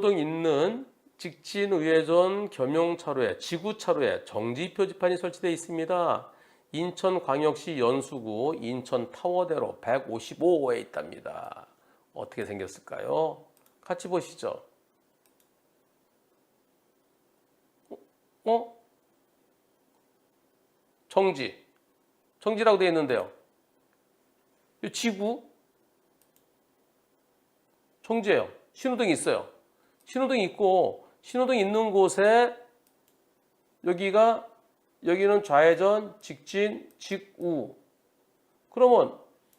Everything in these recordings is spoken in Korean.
신호등 있는 직진 우회전 겸용 차로에 지구 차로에 정지 표지판이 설치되어 있습니다. 인천광역시 연수구 인천 타워대로 155호에 있답니다. 어떻게 생겼을까요? 같이 보시죠. 어? 정지. 정지라고 되어 있는데요. 이 지구 정지예요. 신호등이 있어요. 신호등이 있고 신호등 있는 곳에 여기가 여기는 좌회전, 직진, 직우. 그러면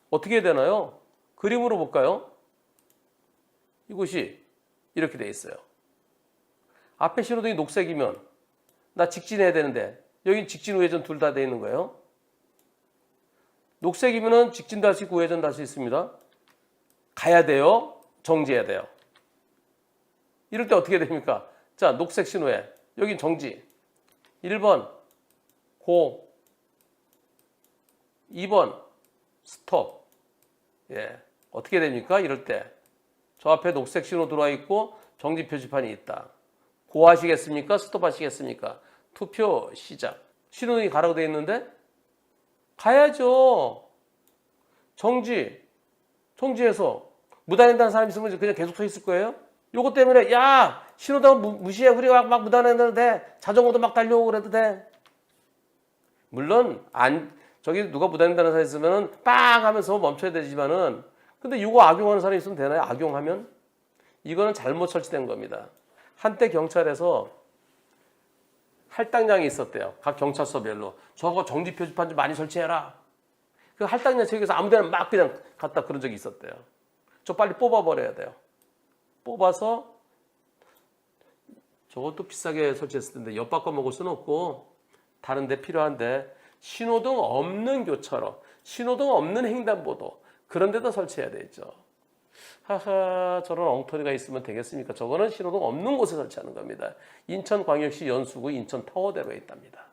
어떻게 되나요? 그림으로 볼까요? 이곳이 이렇게 돼 있어요. 앞에 신호등이 녹색이면 나 직진해야 되는데 여기 직진 우회전 둘 다 돼 있는 거예요. 녹색이면은 직진도 할 수 있고 우회전도 할 수 있습니다. 가야 돼요. 정지해야 돼요. 이럴 때 어떻게 됩니까? 자, 녹색 신호에 여긴 정지. 1번 고 2번 스톱. 예. 어떻게 됩니까? 이럴 때. 저 앞에 녹색 신호 들어와 있고 정지 표지판이 있다. 고 하시겠습니까? 스톱 하시겠습니까? 투표 시작. 신호등이 가라고 돼 있는데 가야죠. 정지. 정지해서 무단횡단 사람 있으면 그냥 계속 서 있을 거예요? 요거 때문에 야 신호등 무- 무시해. 우리가 막 무단횡단해도 돼. 자전거도 막 달려오고 돼. 물론 안 저기 누가 무단횡단하는 사람 있으면은 빵 하면서 멈춰야 되지만은 근데 요거 악용하는 사람이 있으면 되나요? 악용하면? 이거는 잘못 설치된 겁니다. 한때 경찰에서 할당량이 있었대요. 각 경찰서별로. 저거 정지 표지판 좀 많이 설치해라. 그 할당량 책에서 아무데나 막 그냥 갖다 그런 적이 있었대요. 저 빨리 뽑아버려야 돼요 뽑아서 저것도 비싸게 설치했을 텐데 엿바꿔 먹을 수는 없고 다른 데 필요한데 신호등 없는 교차로 신호등 없는 횡단보도 그런 데다 설치해야 되죠. 하하 저런 엉터리가 있으면 되겠습니까? 저거는 신호등 없는 곳에 설치하는 겁니다. 인천광역시 연수구 인천 타워대로에 있답니다